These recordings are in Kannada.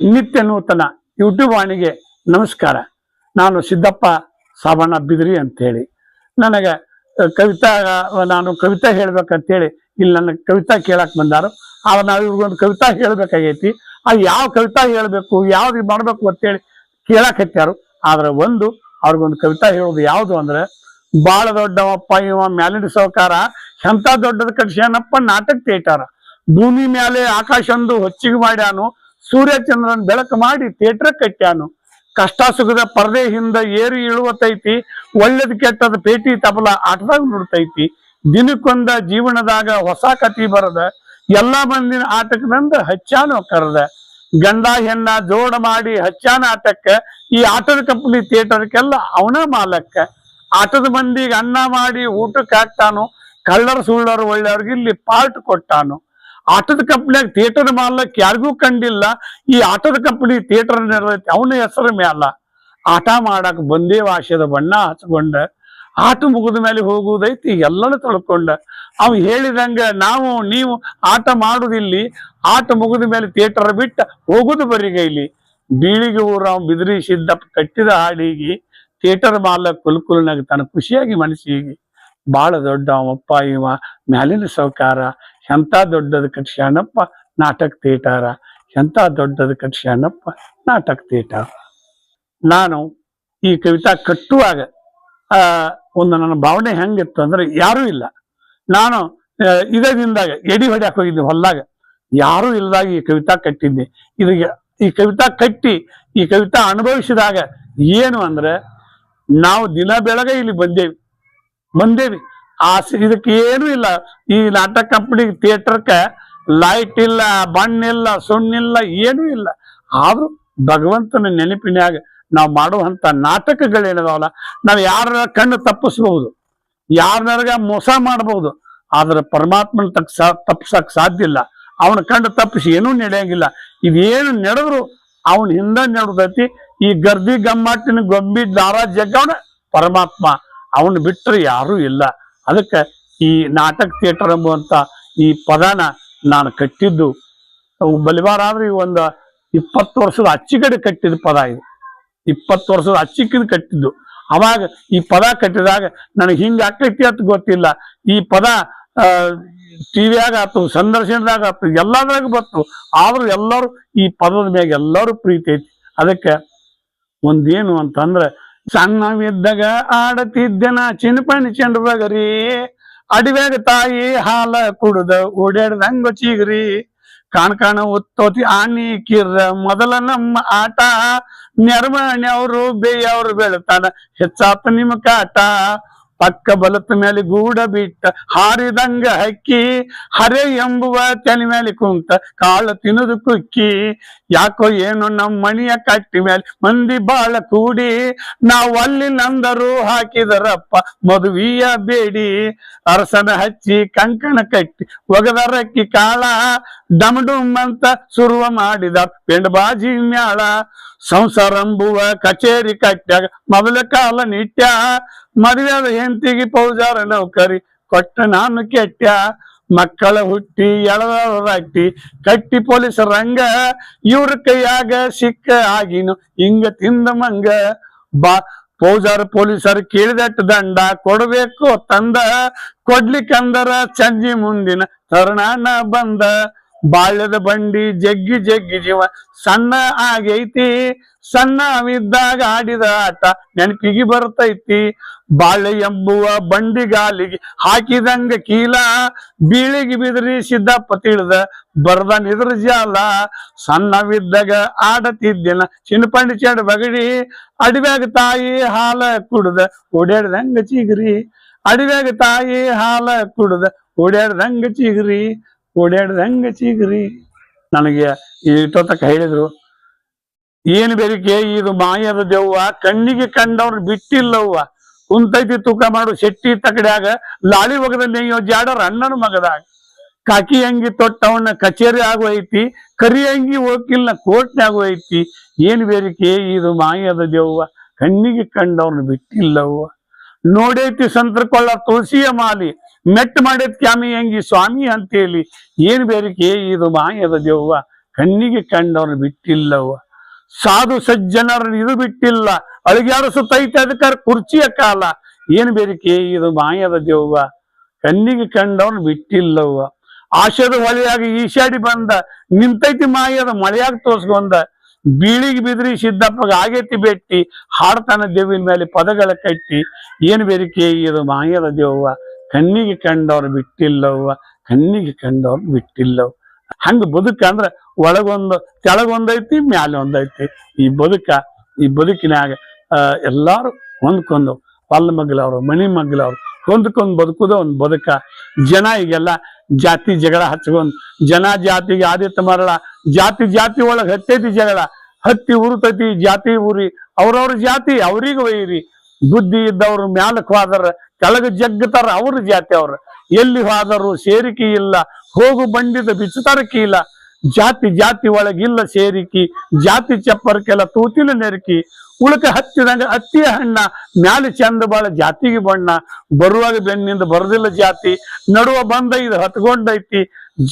ನಿತ್ಯ ನೂತನ ಯೂಟ್ಯೂಬ್ ವಾಣಿಗೆ ನಮಸ್ಕಾರ. ನಾನು ಸಿದ್ದಪ್ಪ ಸಾಬಣ್ಣ ಬಿದ್ರಿ ಅಂತೇಳಿ. ನನಗೆ ಕವಿತಾ ನಾನು ಕವಿತಾ ಹೇಳ್ಬೇಕಂತೇಳಿ, ಇಲ್ಲಿ ನನ್ನ ಕವಿತಾ ಕೇಳಕ್ ಬಂದಾರು. ಆಗ ನಾವು ಇವ್ರಿಗೊಂದು ಕವಿತಾ ಹೇಳ್ಬೇಕಾಗೈತಿ. ಅದು ಯಾವ ಕವಿತಾ ಹೇಳ್ಬೇಕು ಯಾವ್ದು ಮಾಡ್ಬೇಕು ಅಂತೇಳಿ ಕೇಳಕತ್ಯಾರು ಆದ್ರೆ ಒಂದು, ಅವ್ರಿಗೊಂದು ಕವಿತಾ ಹೇಳೋದು ಯಾವುದು ಅಂದ್ರೆ, ಬಾಳ ದೊಡ್ಡವಪ್ಪ, ಇವ ಮ್ಯಾಲಿನ ಸಹಕಾರ, ಎಂತ ದೊಡ್ಡದ ಕಟ್ಸ್ಯಾನಪ್ಪ ನಾಟಕ ತೇಟಾರ ಭೂಮಿ ಮೇಲೆ ಆಕಾಶಂದು ಹೊಚ್ಚಿಗೆ ಮಾಡ್ಯಾನು ಸೂರ್ಯಚಂದ್ರನ್ ಬೆಳಕು ಮಾಡಿ ಥಿಯೇಟರ್ ಕಟ್ಟ್ಯಾನು. ಕಷ್ಟ ಸುಖದ ಪರದೆ ಹಿಂದ ಏರಿ ಇಳುವತೈತಿ, ಒಳ್ಳೇದ್ ಕೆಟ್ಟದ ಪೇಟಿ ತಬಲ ಆಟದಾಗ ನೋಡ್ತೈತಿ. ದಿನಕ್ಕೊಂದ ಜೀವನದಾಗ ಹೊಸ ಕತಿ ಬರದ, ಎಲ್ಲಾ ಮಂದಿನ ಆಟಕ್ಕದಂದ ಹಚ್ಚಾನು ಕರೆದ. ಗಂಡ ಹೆಣ್ಣ ಜೋಡ ಮಾಡಿ ಹಚ್ಚಾನ ಆಟಕ್ಕ, ಈ ಆಟದ ಕಂಪನಿ ಥಿಯೇಟರ್ಕೆಲ್ಲ ಅವನ ಮಾಲಕ್ಕ. ಆಟದ ಮಂದಿಗೆ ಅನ್ನ ಮಾಡಿ ಊಟಕ್ಕೆ ಹಾಕ್ತಾನು, ಕಳ್ಳರ ಸುಳ್ಳರು ಒಳ್ಳೆಯವ್ರಿಗೆ ಇಲ್ಲಿ ಪಾರ್ಟ್ ಕೊಟ್ಟಾನು. ಆಟದ ಕಂಪ್ನಿಯಾಗ ಥಿಯೇಟರ್ ಮಾಲಕ್ ಯಾರಿಗೂ ಕಂಡಿಲ್ಲ. ಈ ಆಟದ ಕಂಪ್ನಿ ಥಿಯೇಟರ್ ನಡೆದೈತಿ, ಅವನ ಹೆಸರು ಮ್ಯಾಲ. ಆಟ ಮಾಡಕ್ ಬಂದೇ ವಾಶ್ಯದ ಬಣ್ಣ ಹಚ್ಕೊಂಡ, ಆಟ ಮುಗಿದ ಮೇಲೆ ಹೋಗುವುದೈತಿ ಎಲ್ಲನೂ ತಿಳ್ಕೊಂಡ. ಅವ್ ಹೇಳಿದಂಗ ನಾವು, ನೀವು ಆಟ ಮಾಡುದಿಲ್ಲಿ, ಆಟ ಮುಗಿದ ಮೇಲೆ ಥಿಯೇಟರ್ ಬಿಟ್ಟ ಹೋಗುದು ಬರಿಗೈಲಿ ಬೀಳಿಗೆ ಊರ ಅವ್ ಬಿದಿರಿ ಸಿದ್ದಪ್ಪ ಕಟ್ಟಿದ ಹಾಡಿಗೆ ಥಿಯೇಟರ್ ಮಾಲ ಕುಲ್ಕುಲ್ನಾಗ ತನ್ನ ಖುಷಿಯಾಗಿ ಮನಸ್ಸಿಗೆ ಬಹಳ ದೊಡ್ಡ ಅವಪ್ಪ ಇವ ಮ್ಯಾಲಿನ ಸೌಕಾರ ಎಂತ ದೊಡ್ಡದು ಕಟ್ಸ್ಯಾನಪ್ಪ ನಾಟಕ ಥಿಯೇಟರ? ಎಂಥ ದೊಡ್ಡದು ಕಟ್ಸ್ಯಾನಪ್ಪ ನಾಟಕ ಥಿಯೇಟರ್? ನಾನು ಈ ಕವಿತಾ ಕಟ್ಟುವಾಗ ಒಂದು ನನ್ನ ಭಾವನೆ ಹೆಂಗಿತ್ತು ಅಂದ್ರೆ ಯಾರೂ ಇಲ್ಲ. ನಾನು ಇದೇ ದಿನದಾಗ ಎಡಿ ಹೊಡ್ಯಾಕ್ ಹೋಗಿದ್ದೆ ಹೊಲ್ದಾಗ. ಯಾರೂ ಇಲ್ಲದಾಗ ಈ ಕವಿತಾ ಕಟ್ಟಿದ್ದೆ. ಇದಕ್ಕೆ ಈ ಕವಿತಾ ಕಟ್ಟಿ, ಈ ಕವಿತಾ ಅನುಭವಿಸಿದಾಗ ಏನು ಅಂದ್ರೆ ನಾವು ದಿನ ಬೆಳಗ್ಗೆ ಇಲ್ಲಿ ಬಂದೇವಿ. ಬಂದೇವಿ. ಆ ಇದಕ್ಕೆ ಏನೂ ಇಲ್ಲ. ಈ ನಾಟಕ ಕಂಪನಿ ಥಿಯೇಟರ್ಕ ಲೈಟ್ ಇಲ್ಲ, ಬಣ್ಣ ಇಲ್ಲ ಸುಣ್ಣಿಲ್ಲ ಏನೂ ಇಲ್ಲ. ಆದ್ರೂ ಭಗವಂತನ ನೆನಪಿನ್ಯಾಗ ನಾವು ಮಾಡುವಂತ ನಾಟಕಗಳೇನದಾವಲ್ಲ ನಾವು ಯಾರ ಕಣ್ಣು ತಪ್ಪಿಸ್ಬಹುದು ಯಾರನ್ನಾಗ ಮೋಸ ಮಾಡಬಹುದು, ಆದ್ರೆ ಪರಮಾತ್ಮನ ತಪ್ಸ ತಪ್ಪಿಸಕ್ ಸಾಧ್ಯ ಇಲ್ಲ. ಅವನ ಕಂಡು ತಪ್ಪಿಸಿ ಏನೂ ನಡೆಯಂಗಿಲ್ಲ. ಇದೇನು ನಡೆದ್ರು ಅವನ ಹಿಂದೆ ನಡೆದೈತಿ. ಈ ಗರ್ದಿ ಗಮ್ಮಾಟಿನ ಗೊಂಬಿ ದಾರ ಜಗ್ಗವನ ಪರಮಾತ್ಮ. ಅವನು ಬಿಟ್ಟರೆ ಯಾರೂ ಇಲ್ಲ. ಅದಕ್ಕೆ ಈ ನಾಟಕ ಥಿಯೇಟರ್ ಎಂಬುವಂತ ಈ ಪದನ ನಾನು ಕಟ್ಟಿದ್ದು. ಬಲಿವಾರ ಆದ್ರೆ ಈ ಒಂದು ಇಪ್ಪತ್ತು ವರ್ಷದ ಅಚ್ಚಿಗಡೆ ಕಟ್ಟಿದ ಪದ ಇದು. ಇಪ್ಪತ್ತು ವರ್ಷದ ಅಚ್ಚಿಕ್ಕಿದ್ ಕಟ್ಟಿದ್ದು. ಅವಾಗ ಈ ಪದ ಕಟ್ಟಿದಾಗ ನನಗೆ ಹಿಂಗೆ ಆಕೈತಿ ಅಂತ ಗೊತ್ತಿಲ್ಲ. ಈ ಪದ ಟಿವಿಯಾಗ ಆತು ಸಂದರ್ಶನದಾಗ ಆತು, ಎಲ್ಲದ್ರಾಗ ಬತ್ತು ಆದ್ರೂ ಎಲ್ಲರೂ ಈ ಪದದ ಮ್ಯಾಗ ಎಲ್ಲರೂ ಪ್ರೀತಿ ಐತಿ. ಅದಕ್ಕೆ ಒಂದೇನು ಅಂತಂದ್ರೆ ಸಣ್ಣವಿದ್ದಾಗ ಆಡತಿದ್ದೆನ ಚಿನ್ನಪಣಿ ಚೆಂಡಬಗರಿ ಅಡವ್ಯಾಗ ತಾಯಿ ಹಾಲ ಕುಡ್ದ ಓಡ್ಯಾಡ್ದಂಗ ಚೀಗ್ರಿ. ಕಾಣ್ ಕಾಣ ಉತ್ತೋತಿ ಆನಿ ಕಿರ್ರ, ಮೊದಲ ನಮ್ಮ ಆಟ ನೆರಮನೆಯವರು ಬೇಯವ್ರು ಬೆಳತಾನ ಹೆಚ್ಚಾತ ನಿಮ್ ಕಾಟ. ಪಕ್ಕ ಬಲತ ಮೇಲೆ ಗೂಡ ಬಿಟ್ಟ, ಹಾರಿದಂಗ ಹಕ್ಕಿ, ಹರೆ ಎಂಬುವ ತಲೆ ಮೇಲೆ ಕುಂತ, ಕಾಳ ತಿನ್ನದು ಕುಕ್ಕಿ, ಯಾಕೋ ಏನು ನಮ್ಮ ಮಣಿಯ ಕಟ್ಟಿ ಮೇಲೆ ಮಂದಿ ಬಾಳ ಕೂಡಿ, ನಾವು ಅಲ್ಲಿ ನಂದರು ಹಾಕಿದರಪ್ಪ, ಮದುವೆಯ ಬೇಡಿ, ಅರಸನ ಹಚ್ಚಿ ಕಂಕಣ ಕಟ್ಟಿ, ಒಗದರಕ್ಕಿ ಕಾಳ ಡಮ್ ಅಂತ ಶುರುವ ಮಾಡಿದ, ಪೆಂಡಬಾಜಿ ಮ್ಯಾಳ ಸಂಸಾರಂಬುವ ಕಚೇರಿ ಕಟ್ಟ್ಯಾಗ ಮೊದಲ ಕಾಲ ನಿಟ್ಯ ಮದುವೆದ ಹೆಂತಿಗೆ ಪೌಜಾರ ನೌಕರಿ ಕೊಟ್ಟ ನಾನು ಕೆಟ್ಟ ಮಕ್ಕಳ ಹುಟ್ಟಿ ಎಳದಾಕಿ ಕಟ್ಟಿ ಪೊಲೀಸ್ ರಂಗ, ಇವ್ರ ಕೈಯಾಗ ಸಿಕ್ಕ ಆಗಿನು ಹಿಂಗ ತಿಂದ ಮಂಗ. ಬಾ, ಪೌಜಾರ ಪೊಲೀಸರು ಕೇಳಿದಟ್ಟು ದಂಡ ಕೊಡಬೇಕು ತಂದ. ಕೊಡ್ಲಿಕ್ಕಂದರ ಸಂಜಿ ಮುಂದಿನ ತರುಣ ಬಂದ. ಬಾಳ್ಯದ ಬಂಡಿ ಜಗ್ಗಿ ಜಗ್ಗಿ ಜೀವ. ಸಣ್ಣ ಆಗೈತಿ ಸಣ್ಣವಿದ್ದಾಗ ಆಡಿದ ಆಟ ನೆನಪಿಗೆ ಬರ್ತೈತಿ. ಬಾಳೆ ಎಂಬುವ ಬಂಡಿಗಾಲಿಗೆ ಹಾಕಿದಂಗ ಕೀಲ, ಬೀಳಿಗೆ ಬಿದ್ರಿ ಸಿದ್ದಪ್ಪ ತಿಳಿದ, ಬರ್ದ ನಿದ್ರ ಜಾಲ. ಸಣ್ಣವಿದ್ದಾಗ ಆಡತಿದ್ದಿನ ಚಿನ್ನಪಂಡಿ ಚೆಂಡ ಬಗಡಿ, ಅಡವ್ಯಾಗ ತಾಯಿ ಹಾಲ ಕುಡ್ದ ಓಡ್ಯಾಡ್ದಂಗ ಚಿಗ್ರಿ. ಅಡವ್ಯಾಗ ತಾಯಿ ಹಾಲ ಕುಡ್ದ ಓಡ್ಯಾಡ್ದಂಗ ಚಿಗ್ರಿ. ಓಡ್ಯಾಡ್ದಂಗ ಚೀಗ್ರಿ. ನನಗೆ ಇಷ್ಟೊತ್ತಕ ಹೇಳಿದ್ರು, ಏನು ಬೇರಿಕೆ ಇದು ಮಾಯದ ದೆವ್ವ. ಕಣ್ಣಿಗೆ ಕಂಡವ್ರು ಬಿಟ್ಟಿಲ್ಲವ್ವ. ಕುಂತೈತಿ ತೂಕ ಮಾಡು ಶೆಟ್ಟಿ ತಕಡ್ಯಾಗ ಲಾಳಿ ಒಗದ ನೆಯ್ಯೋ ಜಾಡರ ಅಣ್ಣನ ಮಗದಾಗ. ಕಾಕಿ ಅಂಗಿ ತೊಟ್ಟವನ್ನ ಕಚೇರಿ ಆಗೋಯ್ತಿ. ಕರಿ ಅಂಗಿ ಹೋಗಿಲ್ಲ ಕೋರ್ಟ್ನಾಗ ಐತಿ ಏನ್ ಬೇರಿಕೆ ಇದು ಮಾಯದ ದೆವ್ವ. ಕಣ್ಣಿಗೆ ಕಂಡವ್ರನ್ನ ಬಿಟ್ಟಿಲ್ಲವ್ವ. ನೋಡೈತಿ ಸಂತ್ರಕೊಳ್ಳ ತುಳಸಿಯ ಮಾಲಿ. ಮೆಟ್ ಮಾಡಿದ ಕ್ಯಾಮಿ ಹೆಂಗಿ ಸ್ವಾಮಿ ಅಂತೇಳಿ, ಏನ್ ಬೇರಿಕೆ? ಇದು ಮಾಯದ ದೇವ್ವ. ಕಣ್ಣಿಗೆ ಕಂಡವನು ಬಿಟ್ಟಿಲ್ಲವ ಸಾಧು ಸಜ್ಜನರನ್ನು ಇದು ಬಿಟ್ಟಿಲ್ಲ. ಅಳಿಗಾಡಿಸುತ್ತೈತೆ ಅದಕ್ಕಾರ ಕುರ್ಚಿಯ ಕಾಲ. ಏನ್ ಬೇರಿಕೆ? ಇದು ಮಾಯದ ದೇವ್ವ. ಕಣ್ಣಿಗೆ ಕಂಡವನು ಬಿಟ್ಟಿಲ್ಲವ ಆಶದ ಹೊಳೆಯಾಗಿ ಈಶಾಡಿ ಬಂದ, ನಿಂತೈತಿ ಮಾಯದ ಮಳೆಯಾಗಿ ತೋರ್ಸ್ಕೊಂಡ ಬೀಳಿಗೆ ಬಿದ್ರಿ ಸಿದ್ದಪ್ಪಗ ಆಗೇತಿ ಬೆಟ್ಟಿ, ಹಾಡ್ತಾನ ದೇವಿನ ಮೇಲೆ ಪದಗಳ ಕಟ್ಟಿ. ಏನ್ ಬೇರಿಕೆ? ಇದು ಮಾಯದ ದೇವ್ವ. ಕಣ್ಣಿಗೆ ಕಂಡವ್ರು ಬಿಟ್ಟಿಲ್ಲವ್ವ, ಕಣ್ಣಿಗೆ ಕಂಡವ್ರು ಬಿಟ್ಟಿಲ್ಲವ್ ಹಂಗ ಬದುಕ ಅಂದ್ರ ಒಳಗೊಂದು, ಕೆಳಗೊಂದೈತಿ ಮ್ಯಾಲೆ ಒಂದೈತಿ ಈ ಬದುಕ, ಈ ಬದುಕಿನಾಗ ಎಲ್ಲಾರು ಹೊಂದ್ಕೊಂಡು, ಪಲ್ಲ ಮಗ್ಲವ್ರು ಮಣಿ ಮಗ್ಲವ್ರು ಹೊಂದ್ಕೊಂದು ಬದುಕುದ ಒಂದು ಬದುಕ. ಜನ ಈಗೆಲ್ಲ ಜಾತಿ ಜಗಳ ಹಚ್ಕೊಂಡ್ ಜನ ಜಾತಿಗೆ ಆದಿತ್ಯ ಮರಳ, ಜಾತಿ ಜಾತಿ ಒಳಗೆ ಹತ್ತೈತಿ ಜಗಳ. ಹತ್ತಿ ಉರುತೈತಿ ಜಾತಿ ಉರಿ, ಅವ್ರವ್ರ ಜಾತಿ ಅವ್ರಿಗೆ ಒಯ್ಯಿರಿ. ಬುದ್ಧಿ ಇದ್ದವ್ರು ಮ್ಯಾಲಕ್ ಹೋದ್ರ ಕೆಳಗ ಜಗ್ಗತಾರ ಅವ್ರ ಜಾತಿ ಅವ್ರ. ಎಲ್ಲಿ ಹೋದರು ಸೇರಿಕೆ ಇಲ್ಲ, ಹೋಗು ಬಂಡಿದ ಬಿಚ್ಚುತರಕಿ ಇಲ್ಲ. ಜಾತಿ ಜಾತಿ ಒಳಗಿಲ್ಲ ಸೇರಿಕಿ, ಜಾತಿ ಚಪ್ಪರ್ಕೆಲ್ಲ ತೂತಿಲ ನೆರಕಿ. ಉಳಕ ಹತ್ತಿದಂಗ ಹತ್ತಿಯ ಹಣ್ಣ, ಮ್ಯಾಲೆ ಚಂದ ಬಾಳ ಜಾತಿಗೆ ಬಣ್ಣ. ಬರುವಾಗ ಬೆನ್ನಿಂದ ಬರದಿಲ್ಲ ಜಾತಿ. ನಡುವ ಬಂದ ಇದು ಹತ್ಕೊಂಡೈತಿ.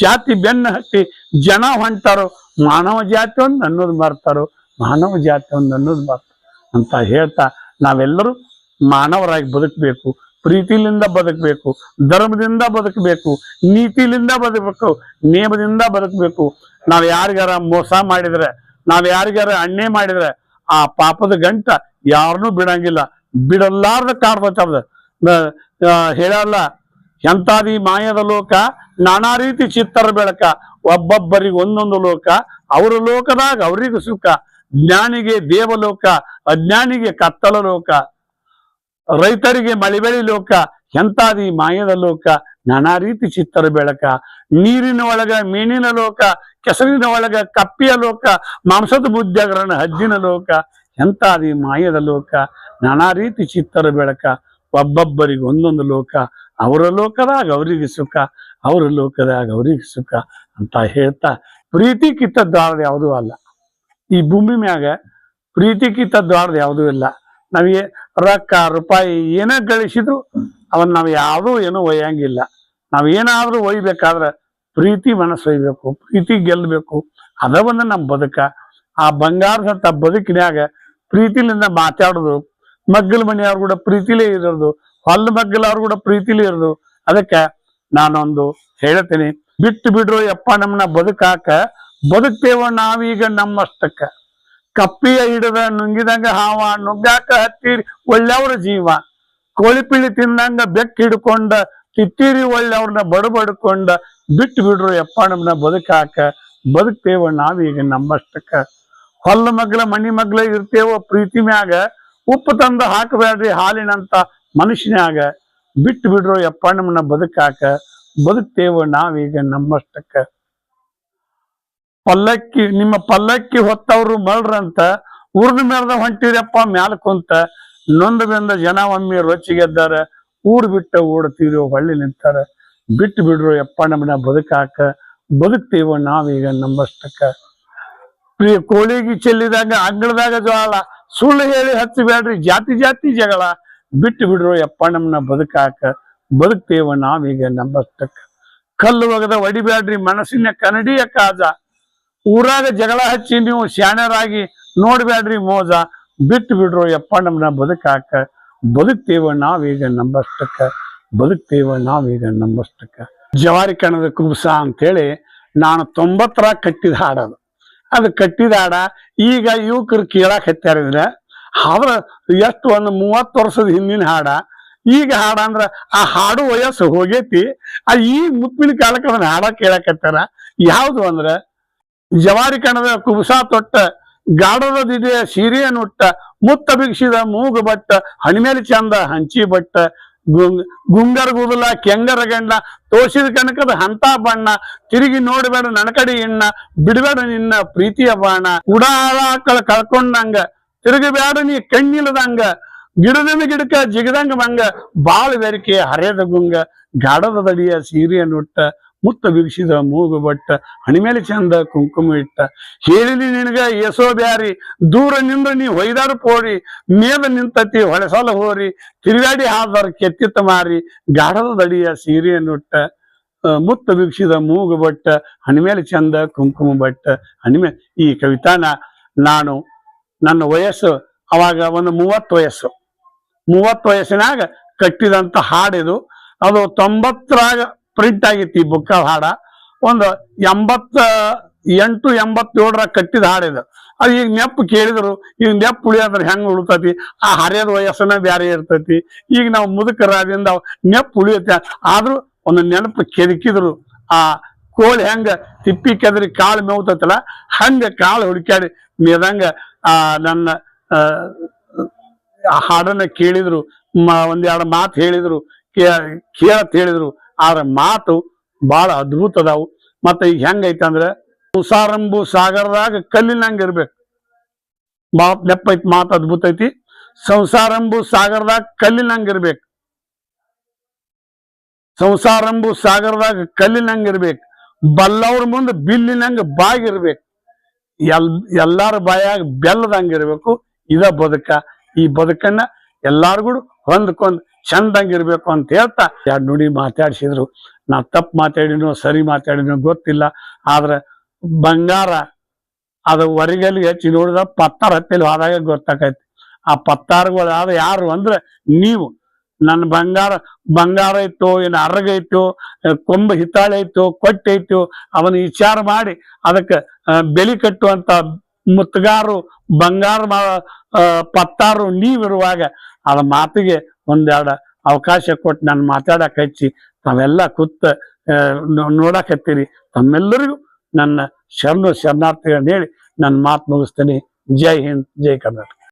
ಜಾತಿ ಬೆನ್ನ ಹತ್ತಿ ಜನ ಹೊಂಟಾರು. ಮಾನವ ಜಾತಿ ಒಂದು ಅನ್ನೋದು ಮರ್ತಾರೋ, ಮಾನವ ಜಾತಿ ಒಂದು ಅನ್ನೋದು ಮರ್ತಾರ ಅಂತ ಹೇಳ್ತಾ ನಾವೆಲ್ಲರೂ ಮಾನವರಾಗಿ ಬದುಕಬೇಕು ಪ್ರೀತಿಲಿಂದ ಬದುಕಬೇಕು, ಧರ್ಮದಿಂದ ಬದುಕಬೇಕು ನೀತಿಲಿಂದ ಬದುಕಬೇಕು, ನಿಯಮದಿಂದ ಬದುಕಬೇಕು. ನಾವು ಯಾರಿಗಾರ ಮೋಸ ಮಾಡಿದ್ರೆ, ನಾವು ಯಾರಿಗಾರ ಅಣ್ಣೆ ಮಾಡಿದ್ರೆ ಆ ಪಾಪದ ಗಂಟ ಯಾರನ್ನೂ ಬಿಡಂಗಿಲ್ಲ. ಬಿಡಲಾರ್ದ ಕಾಡ್ಬತ್ತದ ಹೇಳಲ್ಲ, ಎಂತಾದಿ ಮಾಯದ ಲೋಕ, ನಾನಾ ರೀತಿ ಚಿತ್ತರ ಬೆಳಕ, ಒಬ್ಬೊಬ್ಬರಿಗೆ ಒಂದೊಂದು ಲೋಕ, ಅವರ ಲೋಕದಾಗ ಅವ್ರಿಗೆ ಸುಖ ಜ್ಞಾನಿಗೆ ದೇವಲೋಕ, ಅಜ್ಞಾನಿಗೆ ಕತ್ತಲ ಲೋಕ, ರೈತರಿಗೆ ಮಳಿಬೆಳಿ ಲೋಕ, ಎಂತಾದಿ ಮಾಯದ ಲೋಕ, ನಾನಾ ರೀತಿ ಚಿತ್ತರ ಬೆಳಕ, ನೀರಿನ ಒಳಗ ಮೀನಿನ ಲೋಕ, ಕೆಸರಿನ ಒಳಗ ಕಪ್ಪಿಯ ಲೋಕ, ಮಾಂಸದ ಬುದ್ಧಗ್ರಹಣ ಹಜ್ಜಿನ ಲೋಕ, ಎಂತಾದಿ ಮಾಯದ ಲೋಕ, ನಾನಾ ರೀತಿ ಚಿತ್ತರ ಬೆಳಕ, ಒಬ್ಬೊಬ್ಬರಿಗೆ ಒಂದೊಂದು ಲೋಕ, ಅವರ ಲೋಕದಾಗ ಅವರಿಗೆ ಸುಖ, ಅವರ ಲೋಕದಾಗ ಅವರಿಗೆ ಸುಖ ಅಂತ ಹೇಳ್ತಾ, ಪ್ರೀತಿ ಕಿತ್ತದ್ದಾರ್ದು ಯಾವುದೂ ಅಲ್ಲ. ಈ ಭೂಮಿ ಮ್ಯಾಗ ಪ್ರೀತಿ ದ್ವಾರದ ಯಾವುದೂ ಇಲ್ಲ. ನಮಗೆ ರೊಕ್ಕ, ರೂಪಾಯಿ ಏನೇ ಗಳಿಸಿದ್ರು ಅವನ್ ನಾವು ಯಾವುದೂ ಏನೂ ಒಯ್ಯಂಗಿಲ್ಲ. ನಾವು ಏನಾದರೂ ಒಯ್ಬೇಕಾದ್ರೆ ಪ್ರೀತಿ ಮನಸ್ಸು ಒಯ್ಬೇಕು, ಪ್ರೀತಿ ಗೆಲ್ಲಬೇಕು ಅದ ಒಂದು ನಮ್ಮ ಬದುಕ. ಆ ಬಂಗಾರದಂತ ಬದುಕಿನಾಗ ಪ್ರೀತಿಲಿಂದ ಮಾತಾಡೋದು, ಮಗ್ಗಲ ಮನೆಯವ್ರು ಕೂಡ ಪ್ರೀತಿಲೇ ಇರೋದು ಹೊಲ್ ಮಗ್ಗಲವ್ರು ಕೂಡ ಪ್ರೀತಿಲೇ ಇರೋದು. ಅದಕ್ಕೆ ನಾನೊಂದು ಹೇಳ್ತೀನಿ, ಬಿಟ್ಟು ಬಿಡ್ರು ಯಪ್ಪ ನಮ್ಮನ್ನ ಬದುಕಾಕ ಬದುಕ್ತೇವ ನಾವೀಗ ನಮ್ಮಷ್ಟಕ್ಕ. ಕಪ್ಪಿಯ ಹಿಡದ ನುಂಗಿದಂಗ ಹಾವ, ನುಗ್ಗಾಕ ಹತ್ತೀರಿ ಒಳ್ಳೆಯವ್ರ ಜೀವ. ಕೋಳಿ ಪಿಳಿ ತಿಂದಂಗ ಬೆಕ್ಕ ಹಿಡ್ಕೊಂಡ, ತಿತ್ತೀರಿ ಒಳ್ಳೆಯವ್ರನ್ನ ಬಡಬಡ್ಕೊಂಡ ಬಿಟ್ಟು ಬಿಡ್ರು ಯಪ್ಪ ನಮ್ಮನ್ನ ಬದುಕಾಕ. ಬದುಕ್ತೇವ ನಾವೀಗ ನಮ್ಮಷ್ಟಕ್ಕ. ಹೊಲ್ಲ ಮಗ್ಲ, ಮನಿ ಮಗ್ಲ ಇರ್ತೇವ ಪ್ರೀತಿ ಮ್ಯಾಗ. ಉಪ್ಪು ತಂದು ಹಾಕಬೇಡ್ರಿ ಹಾಲಿನಂತ ಮನುಷ್ಯನ್ಯಾಗ. ಬಿಟ್ಟು ಬಿಡ್ರು ಯಪ್ಪ ನಮ್ಮನ್ನ ಬದುಕಾಕ. ಬದುಕ್ತೇವ ನಾವೀಗ ನಮ್ಮಷ್ಟಕ್ಕ. ಪಲ್ಲಕ್ಕಿ, ನಿಮ್ಮ ಪಲ್ಲಕ್ಕಿ ಹೊತ್ತವ್ರು ಮಳ್ರಂತ ಉರ್ದ ಮೇಲ್ದ ಹೊಂಟಿರಪ್ಪ ಮ್ಯಾಲ ಕುಂತ, ನೊಂದ ಬೆಂದ ಜನ ಒಮ್ಮೆ ರೊಚ್ಚಿಗೆದ್ದಾರ ಊರ್ ಬಿಟ್ಟ ಓಡ್ತೀವಿ ಹೊಳ್ಳಿ ನಿಂತಾರ. ಬಿಟ್ಟು ಬಿಡ್ರು, ಯಪ್ಪ ನಮ್ಮನ್ನ ಬದುಕಾಕ, ಬದುಕ್ತೇವ ನಾವೀಗ ನಮ್ಮಷ್ಟಕ್ಕ ಪ್ರಿಯ ಕೋಳಿಗೆ ಚೆಲ್ಲಿದಾಗ, ಅಂಗಳದಾಗ ಜ್ವಾಳ, ಸುಳ್ಳು ಹೇಳಿ ಹಚ್ಚಬೇಡ್ರಿ, ಜಾತಿ ಜಾತಿ ಜಗಳ. ಬಿಟ್ಟು ಬಿಡ್ರು, ಯಪ್ಪ ನಮ್ಮನ್ನ ಬದುಕಾಕ, ಬದುಕ್ತೇವ ನಾವೀಗ ನಮ್ಮಷ್ಟಕ್ಕ ಕಲ್ಲು ಒಗದ ಒಡಿಬ್ಯಾಡ್ರಿ, ಮನಸ್ಸಿನ ಕನ್ನಡಿಯ ಕಾಜ. ಊರಾಗ ಜಗಳ ಹಚ್ಚಿ ನೀವು ಶ್ಯಾಣರಾಗಿ ನೋಡ್ಬ್ಯಾಡ್ರಿ ಮೋಜ. ಬಿಟ್ಟು ಬಿಡ್ರು ಯಪ್ಪ ನಮ್ಮನ್ನ ಬದುಕಾಕ. ಬದುಕ್ತೇವ ನಾವೀಗ ನಂಬಷ್ಟಕ್ಕ. ಬದುಕ್ತೇವ ನಾವೀಗ ನಂಬಷ್ಟಕ್ಕ. ಜವಾರಿ ಕಣದ ಕುಬ್ಸ ಅಂತೇಳಿ ನಾನು ತೊಂಬತ್ತರ ಕಟ್ಟಿದ ಹಾಡದು ಅದು. ಕಟ್ಟಿದ ಹಾಡ ಈಗ ಯುವಕರು ಕೇಳಕ್ ಹತ್ತಾರಿದ್ರೆ ಅವ್ರ ಎಷ್ಟು ಒಂದು ಮೂವತ್ತು ವರ್ಷದ ಹಿಂದಿನ ಹಾಡ. ಈಗ ಹಾಡ ಅಂದ್ರ ಆ ಹಾಡು ವಯಸ್ಸು ಹೋಗೈತಿ. ಆ ಈ ಮುಪ್ಪಿನ ಕಾಲಕ್ಕೆ ಅದನ್ನ ಹಾಡ ಕೇಳಕತ್ತಾರ ಯಾವುದು ಅಂದ್ರ ಜವಾರಿ ಕಣದ ಕುಬುಸ ತೊಟ್ಟ ಗಾಡದ ದಿದೆಯ ಸೀರೆಯ ನುಟ್ಟ, ಮುತ್ತ ಬಿಗಿಸಿದ ಮೂಗು ಬಟ್ಟ, ಹಣಿಮೇಲೆ ಚಂದ ಹಂಚಿ ಬಟ್ಟ ಗುಂಗ್ ಗುಂಗರ ಗುದಲ ಕೆಂಗರ ಗಂಡ, ತೋಸಿದ ಕನಕದ ಹಂತ ಬಣ್ಣ, ತಿರುಗಿ ನೋಡಬೇಡ ನನಕಡಿ ಇಣ್ಣ, ಬಿಡಬೇಡ ನಿನ್ನ ಪ್ರೀತಿಯ ಬಾಣ, ಉಡಾಳ ಕಳ ಕಳ್ಕೊಂಡಂಗ, ತಿರುಗಬೇಡ ನೀ ಕಣ್ಣಿಲ್ಲದಂಗ, ಗಿಡದಿಂದ ಗಿಡಕ್ಕ ಜಿಗದಂಗ ಬಂಗ ಬಾಳ ಬೆರಕೆ ಹರಿಯದ ಗುಂಗ ಗಾಢದ ದಡಿಯ ಸೀರೆಯ ನುಟ್ಟ ಮುತ್ತ ಬಿಗಿಸಿದ ಮೂಗು ಬಟ್ಟ, ಹಣಿಮೇಲೆ ಚಂದ ಕುಂಕುಮ ಇಟ್ಟ. ಹೇಳಿಲಿ ನಿನಗ, ಎಸೋ ಬ್ಯಾರಿ, ದೂರ ನಿಂದ ನೀ ಹೊಯ್ದಾರು ಪೋರಿ, ಮೇದ ನಿಂತತಿ ಹೊಳೆಸಲ ಹೋರಿ, ತಿರುಗಾಡಿ ಹಾದರ ಕೆತ್ತಿತ್ತ ಮಾರಿ, ಗಾಢದ ದಡಿಯ ಸೀರೆಯನ್ನುಟ್ಟ ಮುತ್ತ ಬಿಗಿಸಿದ ಮೂಗು ಬಟ್ಟ, ಹಣಿಮೇಲೆ ಚಂದ ಕುಂಕುಮ ಬಟ್ಟ. ಹಣಿಮೆ, ಈ ಕವಿತಾನ ನಾನು, ನನ್ನ ವಯಸ್ಸು, ಅವಾಗ ಒಂದು ಮೂವತ್ತು ವಯಸ್ಸು. ಮೂವತ್ತು ವಯಸ್ಸಿನಾಗ ಕಟ್ಟಿದಂತ ಹಾಡಿದು, ಅದು ತೊಂಬತ್ತರಾಗ ಪ್ರಿಂಟ್ ಆಗಿತ್ತು ಈ ಬುಕ್ಕ ಹಾಡ. ಒಂದು ಎಂಬತ್ತ, ಎಂಟು ಎಂಬತ್ತೇಳರ ಕಟ್ಟಿದ ಹಾಡಿದು ಅದು ಈಗ ನೆಪ್ಪು ಕೇಳಿದ್ರು ಈಗ ನೆಪ್ಪು ಉಳಿಯೋದ್ರ ಹೆಂಗ್ ಉಳಿತತಿ? ಆ ಹರಿಯದ ವಯಸ್ಸನ್ನ ಬ್ಯಾರೆ ಇರ್ತೈತಿ. ಈಗ ನಾವು ಮುದುಕರಾದಿಂದ ನೆಪ್ಪು ಉಳಿಯುತ್ತೆ. ಆದ್ರೂ ಒಂದು ನೆನಪು ಕೆದಕಿದ್ರು, ಆ ಕೋಳಿ ಹೆಂಗ ತಿಪ್ಪಿ ಕೆದರಿ ಕಾಳು ಮೇವ್ತೈತಲ್ಲ, ಹಂಗ ಕಾಳು ಹುಡುಕ್ಯಾಡಿ ಮೇದಂಗ, ಆ ನನ್ನ ಹಾಡನ್ನ ಕೇಳಿದ್ರು ಒಂದೆರಡು ಮಾತು ಹೇಳಿದ್ರು ಕೇಳತ್ ಹೇಳಿದ್ರು ಆದ್ರೆ ಮಾತು ಬಹಳ ಅದ್ಭುತ ಅದಾವು. ಮತ್ತೆ ಈಗ ಹೆಂಗೈತೆ ಅಂದ್ರೆ ಸಂಸಾರಂಭು ಸಾಗರದಾಗ ಕಲ್ಲಿನಂಗ ಇರ್ಬೇಕು. ಮಾತ್ ನೆಪ್ಪೈತಿ ಮಾತು ಅದ್ಭುತ ಐತಿ. ಸಂಸಾರಂಭು ಸಾಗರದಾಗ ಕಲ್ಲಿನಂಗ ಇರ್ಬೇಕು. ಸಂಸಾರಂಭು ಸಾಗರದಾಗ ಕಲ್ಲಿನಂಗ ಇರ್ಬೇಕು. ಬಲ್ಲವ್ರ ಮುಂದೆ ಬಿಲ್ಲಿನಂಗ ಬಾಗಿರ್ಬೇಕು ಎಲ್, ಎಲ್ಲಾರ ಬಾಯಾಗ ಬೆಲ್ಲದಂಗಿರ್ಬೇಕು ಇದ ಬದುಕ. ಈ ಬದುಕನ್ನ ಎಲ್ಲಾರ್ಗು ಹೊಂದ್ಕೊಂಡ್ ಚಂದಂಗಿರ್ಬೇಕು ಅಂತ ಹೇಳ್ತಾ ಎರಡು ನುಡಿ ಮಾತಾಡಿಸಿದ್ರು. ನಾ ತಪ್ಪು ಮಾತಾಡಿನೋ ಸರಿ ಮಾತಾಡಿನೋ ಗೊತ್ತಿಲ್ಲ. ಆದ್ರೆ ಬಂಗಾರ ಅದು ಹೊರಗಲ್ಲಿ ಹೆಚ್ಚಿ ನೋಡಿದ ಪತ್ತಾರ ಹತ್ತಲ್ಲಿ ಹೋದಾಗ ಗೊತ್ತಾಕೈತಿ. ಆ ಪತ್ತಾರಗಳು ಆದ ಯಾರು ಅಂದ್ರೆ ನೀವು. ನನ್ನ ಬಂಗಾರ ಬಂಗಾರ ಇತ್ತು, ಏನು ಅರಗ ಇತ್ತು, ಕೊಂಬ ಹಿತ್ತಾಳೆ ಐತೋ ಇತ್ತು, ಅವನ ವಿಚಾರ ಮಾಡಿ ಅದಕ್ಕೆ ಬೆಲೆ ಕಟ್ಟುವಂತ ಮುತ್ತಗಾರು ಬಂಗಾರ ಪತ್ತಾರು ನೀವಿರುವಾಗ ಅದ ಮಾತಿಗೆ ಒಂದೆರಡು ಅವಕಾಶ ಕೊಟ್ಟು ನಾನು ಮಾತಾಡಕ್ ಹಚ್ಚಿ ತಾವೆಲ್ಲ ಕೂತ್ ನೋಡಕ್ ಹತ್ತೀರಿ ತಮ್ಮೆಲ್ಲರಿಗೂ ನನ್ನ ಶರಣು ಶರಣಾರ್ಥಿಗಳನ್ನ ಹೇಳಿ ನನ್ನ ಮಾತು ಮುಗಿಸ್ತೇನೆ. ಜೈ ಹಿಂದ್, ಜೈ ಕರ್ನಾಟಕ.